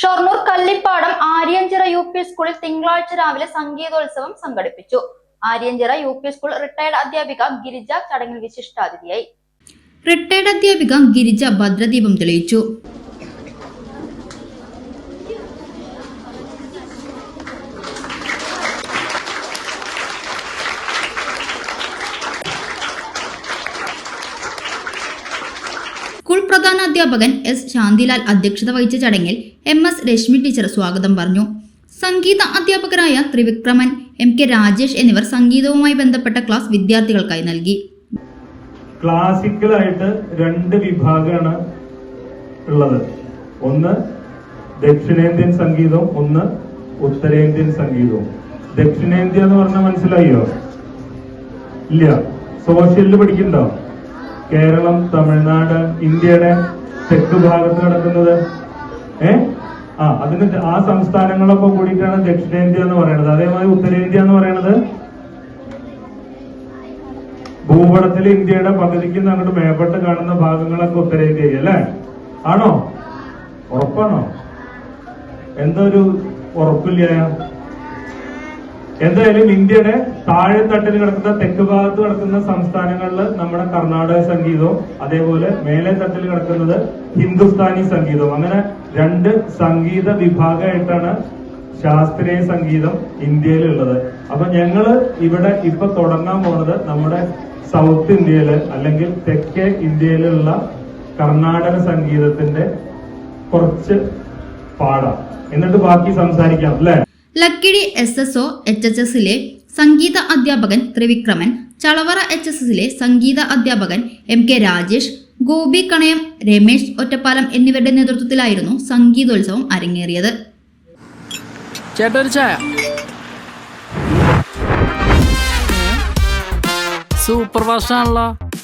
Shoranur Kallippadam Aryanchira U P സ്കൂളിൽ തിങ്കളാഴ്ച രാവിലെ സംഗീതോത്സവം സംഘടിപ്പിച്ചു. Aryanchira U P school retired അധ്യാപിക ഗിരിജ ചടങ്ങിൽ വിശിഷ്ടാതിഥിയായി. റിട്ടയർഡ് അധ്യാപിക ഗിരിജ ഭദ്രദീപം തെളിയിച്ചു. പ്രധാന അധ്യാപകൻ എസ് ശാന്തിലാൽ അധ്യക്ഷത വഹിച്ച ചടങ്ങിൽ എം എസ് രശ്മി ടീച്ചർ സ്വാഗതം പറഞ്ഞു. സംഗീത അധ്യാപകരായ ത്രിവിക്രമൻ എം കെ രാജേഷ് എന്നിവർ സംഗീതവുമായി ബന്ധപ്പെട്ട ക്ലാസ് വിദ്യാർത്ഥികൾക്കായി നൽകി. ക്ലാസിക്കലായിട്ട് രണ്ട് വിഭാഗമാണ് ഉള്ളത്. ഒന്ന് ദക്ഷിണേന്ത്യൻ സംഗീതവും ഒന്ന് ഉത്തരേന്ത്യൻ സംഗീതവും. ദക്ഷിണേന്ത്യ എന്ന് പറഞ്ഞാൽ മനസ്സിലായോ? ഇല്ല. സോഷ്യലിൽ പഠിക്കണ്ടോ? കേരളം തമിഴ്നാട് ഇന്ത്യയുടെ തെക്ക് ഭാഗത്ത് നടക്കുന്നത്. ഏ? ആ അതിന് ആ സംസ്ഥാനങ്ങളൊക്കെ കൂടിയിട്ടാണ് ദക്ഷിണേന്ത്യ എന്ന് പറയുന്നത്. അതേമാതിരി ഉത്തരേന്ത്യ എന്ന് പറയുന്നത് ഭൂപടത്തിൽ ഇന്ത്യയുടെ പകുതിക്ക് അങ്ങോട്ട് മേപ്പെട്ട് കാണുന്ന ഭാഗങ്ങളൊക്കെ ഉത്തരേന്ത്യ അല്ലേ? ആണോ? ഉറപ്പാണോ? എന്തൊരു ഉറപ്പില്ല? എന്തായാലും ഇന്ത്യയുടെ താഴെത്തട്ടിൽ കിടക്കുന്ന തെക്ക് ഭാഗത്ത് കിടക്കുന്ന സംസ്ഥാനങ്ങളിൽ നമ്മുടെ കർണാടക സംഗീതവും അതേപോലെ മേലെ തട്ടിൽ കിടക്കുന്നത് ഹിന്ദുസ്ഥാനി സംഗീതവും. അങ്ങനെ രണ്ട് സംഗീത വിഭാഗമായിട്ടാണ് ശാസ്ത്രീയ സംഗീതം ഇന്ത്യയിലുള്ളത്. അപ്പൊ ഞങ്ങൾ ഇവിടെ ഇപ്പൊ തുടങ്ങാൻ പോണത് നമ്മുടെ സൗത്ത് ഇന്ത്യയിൽ അല്ലെങ്കിൽ തെക്കേ ഇന്ത്യയിലുള്ള കർണാടക സംഗീതത്തിന്റെ കുറച്ച് പാടാം. എന്നിട്ട് ബാക്കി സംസാരിക്കാം അല്ലെ? Lakkidi S S O H H എസിലെ സംഗീത അധ്യാപകൻ ത്രിവിക്രമൻ ചളവറ എച്ച് എസ് എസിലെ സംഗീത അധ്യാപകൻ എം കെ രാജേഷ് ഗോപി കണയം രമേശ് ഒറ്റപ്പാലം എന്നിവരുടെ നേതൃത്വത്തിലായിരുന്നു സംഗീതോത്സവം അരങ്ങേറിയത്. സൂപ്പർ ഫാസ്റ്റ് ആണല്ലോ